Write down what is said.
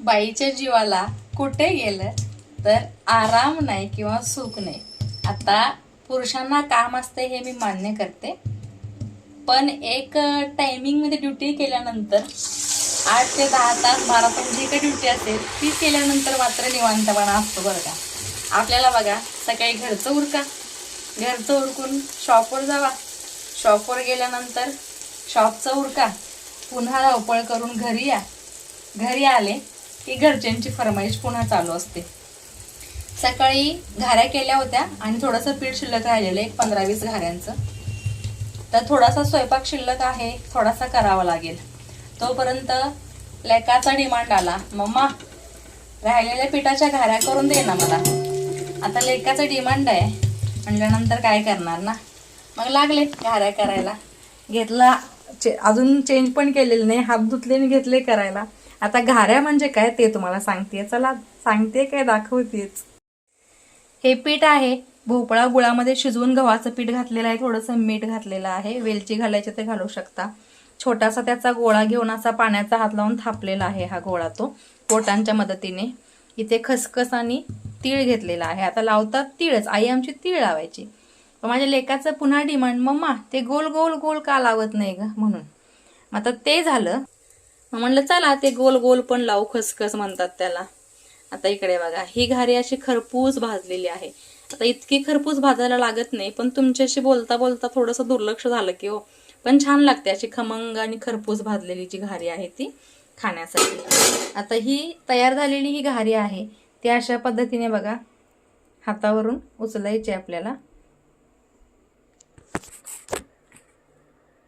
बाईच्या जीवाला कुठे गेलं तर आराम नाही किंवा सुख नाही. आता पुरुषांना काम असते हे मी मान्य करते. पण एक टायमिंगमध्ये ड्युटी केल्यानंतर आठ ते दहा तास बारा तास जी काही ड्युटी असेल ती केल्यानंतर मात्र निवांतपणा असतो बरं का. आपल्याला बघा सकाळी घरचं उरका. घरचं उरकून शॉपवर जावा. शॉपवर गेल्यानंतर शॉपचं उरका. पुन्हा धावपळ करून घरी या. घरी आले की घरच्यांची फरमाईश पुन्हा चालू असते. सकाळी घाऱ्या केल्या होत्या आणि थोडंसं पीठ शिल्लक राहिलेलं एक पंधरा वीस घाऱ्यांचं. तर थोडासा स्वयंपाक शिल्लक आहे थोडासा करावा लागेल. तोपर्यंत लेकाचा डिमांड आला मम्मा राहिलेल्या पिठाच्या घाऱ्या करून दे ना मला. आता लेकाचा डिमांड आहे म्हटल्यानंतर काय करणार ना? मग लागले घाऱ्या करायला. घेतला चे- अजून चेंज पण केलेलं नाही. हात धुतले आणि घेतले करायला. आता घाऱ्या म्हणजे काय ते तुम्हाला सांगते चला सांगते काय दाखवतेच. हे पीठ आहे. भोपळा गुळामध्ये शिजवून गव्हाचं पीठ घातलेलं आहे. थोडंसं मीठ घातलेलं आहे. वेलची घालायची ते घालू शकता. छोटासा त्याचा गोळा घेऊन असा पाण्याचा हात लावून थापलेला आहे हा गोळा तो पोटांच्या मदतीने. इथे खसखस आणि तीळ घेतलेला आहे. आता लावतात तीळच. आई आमची तीळ लावायची. पण माझ्या लेकाचं पुन्हा डिमांड मम्मा ते गोल गोल गोल का लावत नाही ग? म्हणून. मग आता ते झालं. मग म्हणलं चला ते गोल गोल पण लावू खसखस म्हणतात त्याला. आता इकडे बघा ही घारी अशी खरपूस भाजलेली आहे. आता इतकी खरपूस भाजायला लागत नाही पण तुमच्याशी बोलता बोलता थोडंसं दुर्लक्ष झालं की हो. पण छान लागते अशी खमंग आणि खरपूस भाजलेली जी घारी आहे ती खाण्यासाठी. आता ही तयार झालेली ही घारी आहे ती अशा पद्धतीने बघा हातावरून उचलायची आपल्याला.